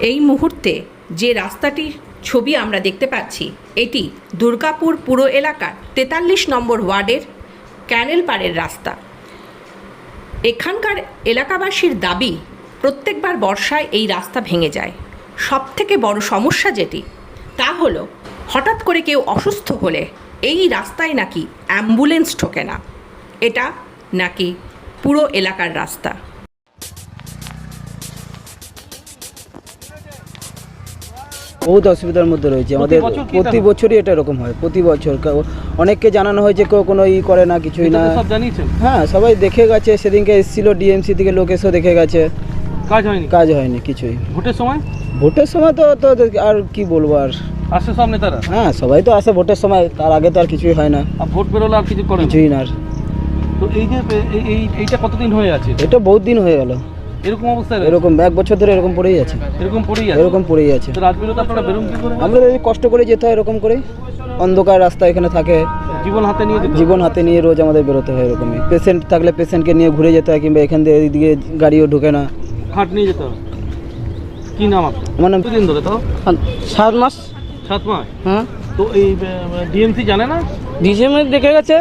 এই মুহূর্তে যে রাস্তাটির ছবি আমরা দেখতে পাচ্ছি, এটি দুর্গাপুর পুর এলাকার তেতাল্লিশ নম্বর ওয়ার্ডের ক্যানেল পাড়ের রাস্তা। এখানকার এলাকাবাসীর দাবি, প্রত্যেকবার বর্ষায় এই রাস্তা ভেঙে যায়। সব থেকে বড় সমস্যা যেটি, তা হলো হঠাৎ করে কেউ অসুস্থ হলে এই রাস্তায় নাকি অ্যাম্বুলেন্স ঠোকে না। এটা নাকি পুরো এলাকার রাস্তা। বহুত অসুবিধার মধ্যে রয়েছে। আমাদের প্রতি বছরই এটা এরকম হয় প্রতি বছর। অনেককে জানানো হয়েছে কেউ কোনো ই করে না কিছুই না। হ্যাঁ সবাই দেখে গেছে সেদিনকে এসেছিল ডিএমসি থেকে লোক এসেও দেখে গেছে। কাজ হয়নি? কাজ হয়নি কিছুই। ভোটের সময়? ভোটের সময় তো তো আর কি বলব আর। নেতারা? হ্যাঁ সবাই তো আসে ভোটের সময় তার আগে তো আর কিছুই হয় না। ভোট বেরোলে আর কিছু কিছুই না আর। তো এই যে এই- এই এইটা কতদিন হয়ে আছে? এটা বহুত দিন হয়ে গেল। এরকম অবস্থায় এরকম এক বছর ধরে এরকম পড়েই আছে। এরকম পড়েই আছে? এরকম পড়েই আছে। তো রাজবিরোধ আপনারা বেরোন কি করে? আমরা যদি কষ্ট করে যেতে হয় এরকম করে অন্ধকার রাস্তা এখানে থাকে। জীবন হাতে নিয়ে জীবন হাতে নিয়ে রোজ আমাদের বেরোতে হয় এরকমই। পেশেন্ট থাকলে পেশেন্টকে নিয়ে ঘুরে যেতে হয় কিংবা এখান দিয়ে এদিকে গাড়িও ঢোকে না। খাট নিয়ে যেতে হবে কি নাম আপনার? আমার নাম কতদিন ধরে তো? সাত মাস। সাত মাস? হ্যাঁ। তো এই ডিএমসি জানে না? ডিসিএমে দেখে গেছে।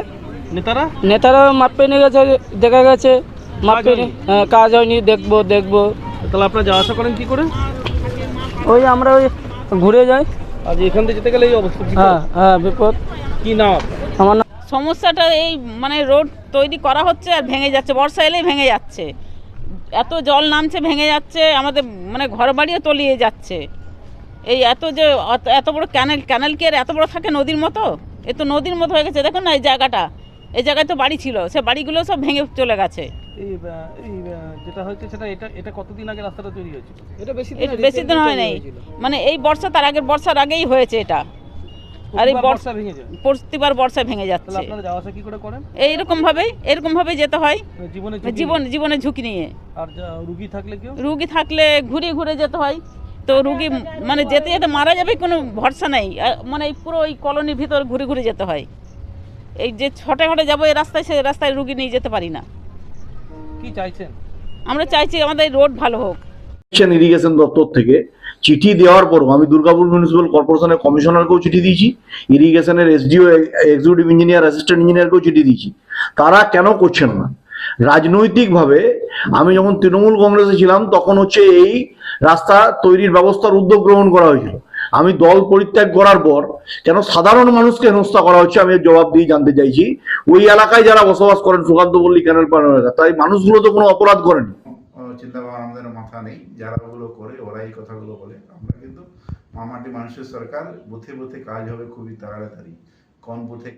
নেতারা? নেতারা মাপে নিয়ে গেছে দেখা গেছে। মাপে হ্যাঁ কাজ হয়নি দেখব দেখব। তাহলে আপনারা যাওয়া আসা করেন কি করে? ওই আমরা ওই ঘুরে যাই। আজ এখান থেকে যেতে গেলে এই অবস্থা হ্যাঁ হ্যাঁ বিপদ। কি নাম আমার সমস্যাটা এই মানে রোড তৈরি করা হচ্ছে আর ভেঙে যাচ্ছে বর্ষা এলেই ভেঙে যাচ্ছে। এত জল নামছে ভেঙে যাচ্ছে আমাদের মানে ঘর বাড়িও তলিয়ে যাচ্ছে। এই এত যে অত- এত বড় ক্যানেল ক্যানেল কি আর এত বড় থাকে নদীর মতো? এ তো নদীর মতো হয়ে গেছে দেখুন না এই জায়গাটা। এই জায়গায় তো বাড়ি ছিল সে বাড়িগুলো সব ভেঙে চলে গেছে। এই আহ, এই আহ, যেটা হয়েছে সেটা এটা এটা কতদিন আগে রাস্তাটা তৈরি হয়েছিল? এটা বেশি বেশি দিন হয় নাই মানে এই বর্ষা তার আগের বর্ষার আগেই হয়েছে এটা। আর এই বর্ষা বর্ষা ভেঙে যায়। প্রতিবার বর্ষায় ভেঙে যাচ্ছে। আপনারা যাওয়া আসা কি করে করেন? এইরকম ভাবেই এরকম ভাবে যেতে হয়। জীবনে। জীবনের ঝুঁকি নিয়ে। আর রুগী থাকলে কেউ? রুগী থাকলে ঘুরে ঘুরে যেতে হয়। তো রুগী মানে যেতে যেতে মারা যাবে কোনো ভরসা নেই। মানে পুরো ওই কলোনির ভিতর ঘুরে ঘুরে যেতে হয়। এই যে ছটে ঘটে যাব এই রাস্তায় সে রাস্তায় রুগী নিয়ে যেতে পারি না। কি চাইছেন? আমরা চাইছি আমাদের রোড ভালো হোক। ইরিগেশন ইরিগেশন দপ্তর থেকে চিঠি দেওয়ার পরও আমি দুর্গাপুর মিউনিসিপ্যাল কর্পোরেশনের কমিশনারকেও চিঠি দিয়েছি ইরিগেশনের এসডিও এক্সিকিউটিভ ইঞ্জিনিয়ার অ্যাসিস্ট্যান্ট ইঞ্জিনিয়ারকেও চিঠি দিয়েছি। তারা কেন করছেন না? রাজনৈতিকভাবে আমি যখন তৃণমূল কংগ্রেসে ছিলাম তখন হচ্ছে এই রাস্তা তৈরির ব্যবস্থার উদ্যোগ গ্রহণ করা হয়েছিল। আমি দল পরিত্যাগ করার পর কেন সাধারণ মানুষকে হেনস্থা করা হচ্ছে, আমি জবাব দিয়ে জানতে চাইছি। ওই এলাকায় যারা বসবাস করেন, সুকান্ত পল্লী ক্যানেল পাড় এলাকা তাই মানুষগুলো তো কোনো অপরাধ করেনি। চিন্তা ভাবনা আমাদের মাথা নেই। যারা ওগুলো করে ওরা এই কথাগুলো বলে। আমরা কিন্তু মামাটি মানুষের সরকার, বুথে বুথে কাজ হবে খুবই তাড়াতাড়ি। কোন বুথে